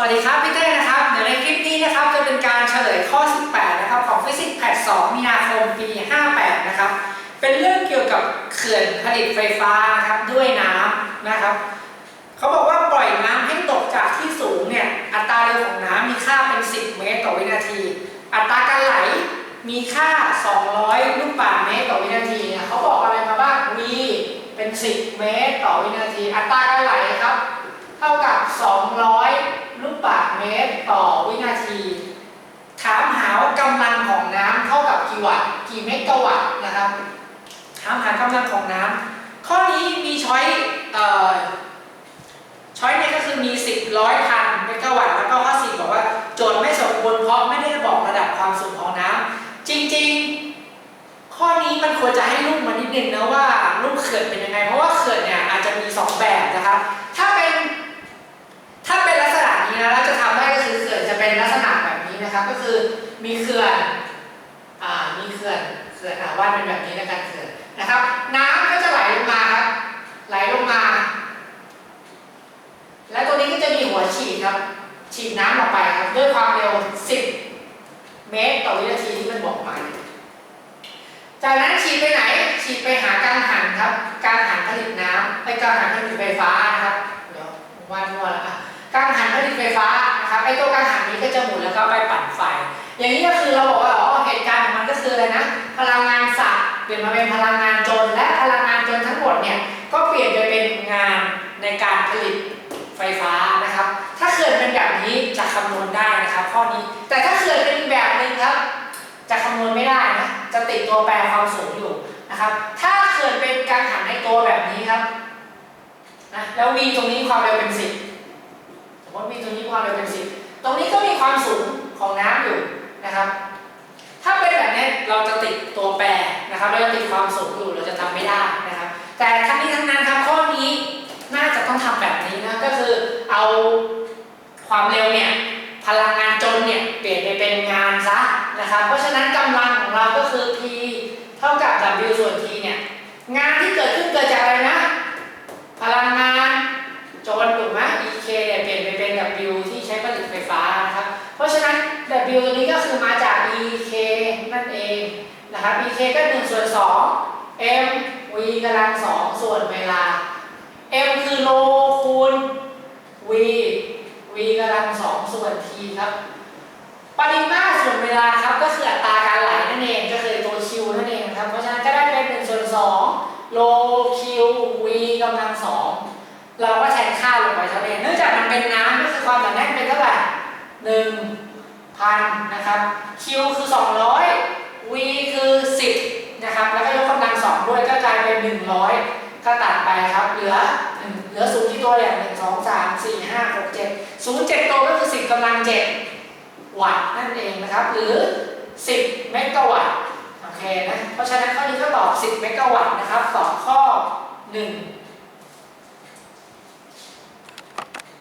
สวัสดีครับพี่เต้นะครับ เดี๋ยวในคลิปนี้นะครับจะเป็นการเฉลยข้อ 18 นะครับของฟิสิกส์แพท2มีนาคมปี 58 นะครับ เป็นเรื่องเกี่ยวกับเขื่อนผลิตไฟฟ้านะครับด้วยน้ำนะครับ เขาบอกว่าปล่อยน้ำให้ตกจากที่สูงเนี่ยอัตราเร็วของน้ำมีค่าเป็น 10 เมตรต่อวินาที อัตราการไหลมีค่า 200 ลูกบาศก์เมตรต่อวินาทีเนี่ยเขาบอกอะไรมาบ้าง v เป็น 10 เมตรต่อวินาที อัตราการไหลครับ เท่ากับ 200 ลูกบาศก์เมตรต่อวินาที ถามหาว่ากำลังของน้ำเท่ากับกี่วัตต์กี่เมกะวัตต์นะครับถามหากำลังของน้ำข้อนี้มีช้อยเอ่อช้อยเนี่ยก็คือมี10ร้อยพันเมกะวัตต์แล้วก็ข้อสี่บอกว่าโจทย์ไม่สมบูรณ์เพราะไม่ได้บอกระดับความสูงของน้ำจริง ๆ ข้อนี้มันควรจะให้ลูกมานิดนึงนะว่าลูกเขื่อนเป็นยังไง เพราะว่าเขื่อนเนี่ยอาจจะมีสองแบบนะครับ นะครับ ก็คือมีเขื่อนอ่ามีเขื่อนเขื่อนอ่าวาดเป็นแบบนี้แล้วกันเขื่อนนะครับ น้ำก็จะไหลลงมาครับไหลลงมา และตัวนี้ก็จะมีหัวฉีดครับ ฉีดน้ำออกไปครับด้วยความเร็ว 10 เมตรต่อวินาทีที่มันบอกมาจากนั้นฉีดไปไหน ฉีดไปหากังหันครับกังหันผลิตน้ำไปกังหันผลิตไฟฟ้านะครับ เดี๋ยววาดมั่วแล้วอะกังหันผลิตไฟฟ้า ไอ้ตัวกังหันนี้ก็จะหมุนแล้วก็ไปปั่นไฟ อย่างนี้ก็คือเราบอกว่าอ๋อเหตุการณ์ของมันก็คืออะไรนะ พลังงานสะเปลี่ยนมาเป็นพลังงานจนและพลังงานจนทั้งหมดเนี่ยก็เปลี่ยนไปเป็นงานในการผลิตไฟฟ้านะครับ ถ้าเขื่อนเป็นแบบนี้จะคำนวณได้นะครับ ข้อนี้ แต่ถ้าเขื่อนเป็นแบบนึงครับ จะคำนวณไม่ได้นะ จะติดตัวแปรความสูงอยู่นะครับ ถ้าเขื่อนเป็นการหันในตัวแบบนี้ครับนะแล้วมีตรงนี้ความเร็วเป็นสิบสมมติมีตรงนี้ความเร็วเป็นสิบ ตรงนี้ก็มีความสูงของน้ำอยู่นะครับ ถ้าเป็นแบบนี้เราจะติดตัวแปรนะครับเราจะติดความสูงอยู่เราจะทำไม่ได้นะครับ แต่ทั้งนี้ทั้งนั้นครับข้อนี้น่าจะต้องทำแบบนี้นะก็คือเอาความเร็วเนี่ยพลังงานจนเนี่ยเปลี่ยนไปเป็นงานซะนะครับ เพราะฉะนั้นกำลังของเราก็คือ P เท่ากับ W ส่วน T เนี่ยงานที่เกิดขึ้นเกิดจาก ผลิตไฟฟ้านะครับ เพราะฉะนั้น W ตัวนี้ก็คือมาจาก EK นั่นเองนะครับ EK ก็1ส่วน2 M V กำลัง2ส่วนเวลา M คือโลคูณ V V กำลัง2ส่วน T ครับ ปริมาตรส่วนเวลาครับก็คืออัตราการไหลนั่นเองก็คือตัว Q นั่นเองครับ เพราะฉะนั้นก็ได้เป็น1ส่วน2โล Q V กำลัง2เราก็แทนค่าลงไปเท่านั้นเนื่องจากมันเป็นน้ำ ความหนาแน่นเป็นเท่าไหร่1พันนะครับ Q คือ 200 V คือ 10 นะครับ แล้วก็ยกกำลัง2ด้วยก็กลายเป็น 100 ก็ตัดไปครับ เหลือเหลือศูนย์ที่ตัวอย่าง1 2 3 4 5 6 7ศูนย์เจ็ดตัวก็คือ10กำลัง7วัตต์นั่นเองนะครับ หรือ10เมกะวัตต์โอเคนะ เพราะฉะนั้นข้อนี้ก็ตอบ10เมกะวัตต์นะครับตอบข้อ1